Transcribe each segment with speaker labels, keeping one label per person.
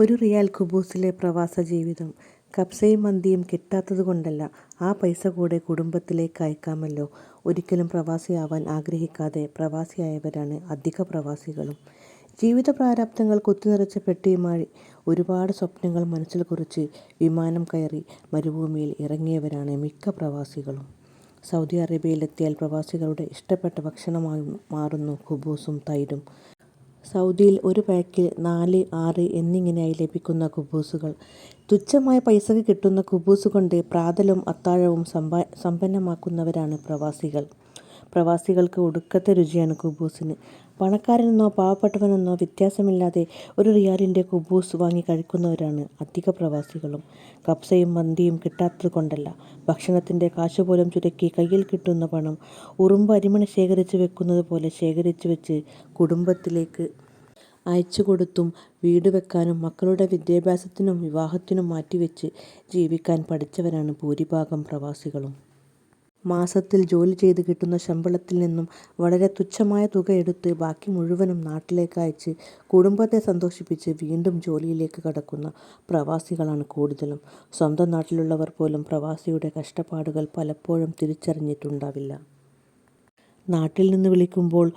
Speaker 1: ഒരു റിയാൽ കുബൂസിലെ പ്രവാസ ജീവിതം. കബ്സയും മന്തിയും കിട്ടാത്തതുകൊണ്ടല്ല ആ പൈസ കൂടെ കുടുംബത്തിലേക്ക് അയക്കാമല്ലോ. ഒരിക്കലും പ്രവാസിയാവാൻ ആഗ്രഹിക്കാതെ പ്രവാസിയായവരാണ് അധിക പ്രവാസികളും. ജീവിത പ്രാരാബ്ധങ്ങൾ കുത്തിനിറച്ച പെട്ടിയുമായി ഒരുപാട് സ്വപ്നങ്ങൾ മനസ്സിൽ കുറിച്ച് വിമാനം കയറി മരുഭൂമിയിൽ ഇറങ്ങിയവരാണ് മിക്ക പ്രവാസികളും. സൗദി അറേബ്യയിലെത്തിയാൽ പ്രവാസികളുടെ ഇഷ്ടപ്പെട്ട ഭക്ഷണമായി മാറുന്നു കുബൂസും തൈരും. സൗദിയിൽ ഒരു പാക്കിൽ നാല് ആറ് എന്നിങ്ങനെയായി ലഭിക്കുന്ന കുബൂസുകൾ. തുച്ഛമായ പൈസക്ക് കിട്ടുന്ന കുബൂസ് കൊണ്ട് പ്രാതലും അത്താഴവും സമ്പ സമ്പന്നമാക്കുന്നവരാണ് പ്രവാസികൾ. പ്രവാസികൾക്ക് ഒടുക്കത്തെ രുചിയാണ് കുബൂസിന്. പണക്കാരനെന്നോ പാവപ്പെട്ടവനെന്നോ വ്യത്യാസമില്ലാതെ ഒരു റിയാലിന്റെ കുബൂസ് വാങ്ങി കഴിക്കുന്നവരാണ് അധിക പ്രവാസികളും. കപ്സയും മന്തിയും കിട്ടാത്തത് കൊണ്ടല്ല. ഭക്ഷണത്തിന്റെ കാശുപോലും ചുരുക്കി കയ്യിൽ കിട്ടുന്ന പണം ഉറുമ്പ് അരിമണി ശേഖരിച്ച് വെക്കുന്നത് പോലെ ശേഖരിച്ച് വെച്ച് കുടുംബത്തിലേക്ക് അയച്ചു കൊടുത്തും വീട് വെക്കാനും മക്കളുടെ വിദ്യാഭ്യാസത്തിനും വിവാഹത്തിനും മാറ്റിവെച്ച് ജീവിക്കാൻ പഠിച്ചവരാണ് ഭൂരിഭാഗം പ്രവാസികളും. മാസത്തിൽ ജോലി ചെയ്ത് കിട്ടുന്ന ശമ്പളത്തിൽ നിന്നും വളരെ തുച്ഛമായ തുക എടുത്ത് ബാക്കി മുഴുവനും നാട്ടിലേക്ക് അയച്ച് കുടുംബത്തെ സന്തോഷിപ്പിച്ച് വീണ്ടും ജോലിയിലേക്ക് കടക്കുന്ന പ്രവാസികളാണ് കൂടുതലും. സ്വന്തം നാട്ടിലുള്ളവർ പോലും പ്രവാസിയുടെ കഷ്ടപ്പാടുകൾ പലപ്പോഴും തിരിച്ചറിഞ്ഞിട്ടുണ്ടാവില്ല. നാട്ടിൽ നിന്ന് വിളിക്കുമ്പോൾ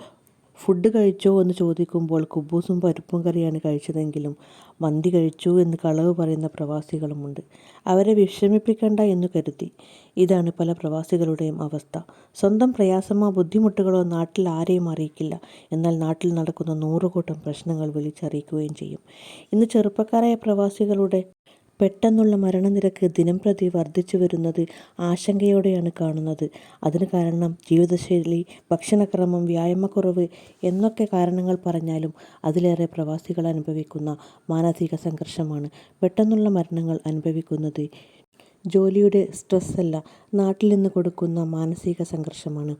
Speaker 1: ഫുഡ് കഴിച്ചോ എന്ന് ചോദിക്കുമ്പോൾ കുബൂസും പരിപ്പും കറിയാണ് കഴിച്ചതെങ്കിലും മന്തി കഴിച്ചു എന്ന് കളവ് പറയുന്ന പ്രവാസികളുമുണ്ട്. അവരെ വിഷമിപ്പിക്കണ്ട എന്ന് കരുതി. ഇതാണ് പല പ്രവാസികളുടെയും അവസ്ഥ. സ്വന്തം പ്രയാസമോ ബുദ്ധിമുട്ടുകളോ നാട്ടിൽ ആരെയും അറിയിക്കില്ല. എന്നാൽ നാട്ടിൽ നടക്കുന്ന നൂറുകൂട്ടം പ്രശ്നങ്ങൾ വിളിച്ചറിയിക്കുകയും ചെയ്യും. ഇന്ന് ചെറുപ്പക്കാരായ പ്രവാസികളുടെ പെട്ടെന്നുള്ള മരണനിരക്ക് ദിനംപ്രതി വർദ്ധിച്ചു വരുന്നത് ആശങ്കയോടെയാണ് കാണുന്നത്. അതിന് കാരണം ജീവിതശൈലി ഭക്ഷണക്രമം വ്യായാമക്കുറവ് എന്നൊക്കെ കാരണങ്ങൾ പറഞ്ഞാലും അതിലേറെ പ്രവാസികൾ അനുഭവിക്കുന്ന മാനസിക സംഘർഷമാണ് പെട്ടെന്നുള്ള മരണങ്ങൾ അനുഭവിക്കുന്നത്. ജോലിയുടെ സ്ട്രെസ്സല്ല നാട്ടിൽ നിന്ന് കൊടുക്കുന്ന മാനസിക സംഘർഷമാണ്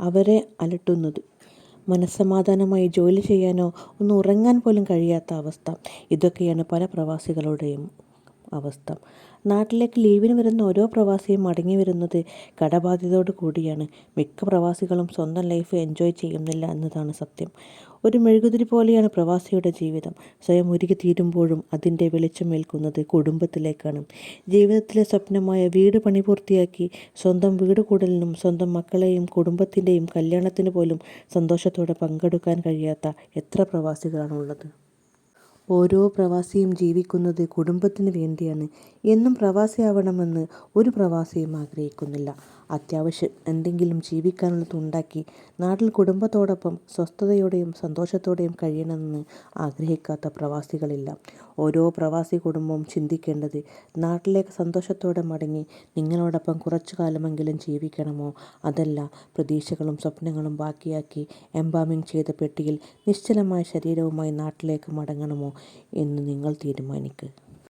Speaker 1: അവരെ അലട്ടുന്നത്. മനസ്സമാധാനമായി ജോലി ചെയ്യാനോ ഒന്ന് ഉറങ്ങാൻ പോലും കഴിയാത്ത അവസ്ഥ ഇതൊക്കെയാണ് പല പ്രവാസികളുടെയും അവസ്ഥ. നാട്ടിലേക്ക് ലീവിന് വരുന്ന ഓരോ പ്രവാസിയും മടങ്ങി വരുന്നത് കടബാധ്യതയോട് കൂടിയാണ്. മിക്ക പ്രവാസികളും സ്വന്തം ലൈഫ് എൻജോയ് ചെയ്യുന്നില്ല എന്നതാണ് സത്യം. ഒരു മെഴുകുതിരി പോലെയാണ് പ്രവാസിയുടെ ജീവിതം. സ്വയം ഉരുകി തീരുമ്പോഴും അതിന്റെ വെളിച്ചമേൽക്കുന്നത് കുടുംബത്തിലേക്കാണ്. ജീവിതത്തിലെ സ്വപ്നമായ വീട് പണി പൂർത്തിയാക്കി സ്വന്തം വീട് കൂടലിനും സ്വന്തം മക്കളെയും കുടുംബത്തിന്റെയും കല്യാണത്തിന് പോലും സന്തോഷത്തോടെ പങ്കെടുക്കാൻ കഴിയാത്ത എത്ര പ്രവാസികളാണുള്ളത്. ഓരോ പ്രവാസിയും ജീവിക്കുന്നത് കുടുംബത്തിന് വേണ്ടിയാണ്. എന്നും പ്രവാസിയാവണമെന്ന് ഒരു പ്രവാസിയും ആഗ്രഹിക്കുന്നില്ല. അത്യാവശ്യം എന്തെങ്കിലും ജീവിക്കാനുള്ളത് ഉണ്ടാക്കി നാട്ടിൽ കുടുംബത്തോടൊപ്പം സ്വസ്ഥതയോടെയും സന്തോഷത്തോടെയും കഴിയണമെന്ന് ആഗ്രഹിക്കാത്ത പ്രവാസികളില്ല. ഓരോ പ്രവാസി കുടുംബവും ചിന്തിക്കേണ്ടത് നാട്ടിലേക്ക് സന്തോഷത്തോടെ മടങ്ങി നിങ്ങളോടൊപ്പം കുറച്ചു കാലമെങ്കിലും ജീവിക്കണമോ? അതല്ല പ്രതീക്ഷകളും സ്വപ്നങ്ങളും ബാക്കിയാക്കി എംബാമിങ് ചെയ്ത പെട്ടിയിൽ നിശ്ചലമായ ശരീരവുമായി നാട്ടിലേക്ക് മടങ്ങണമോ എന്ന് നിങ്ങൾ തീരുമാനിക്കുക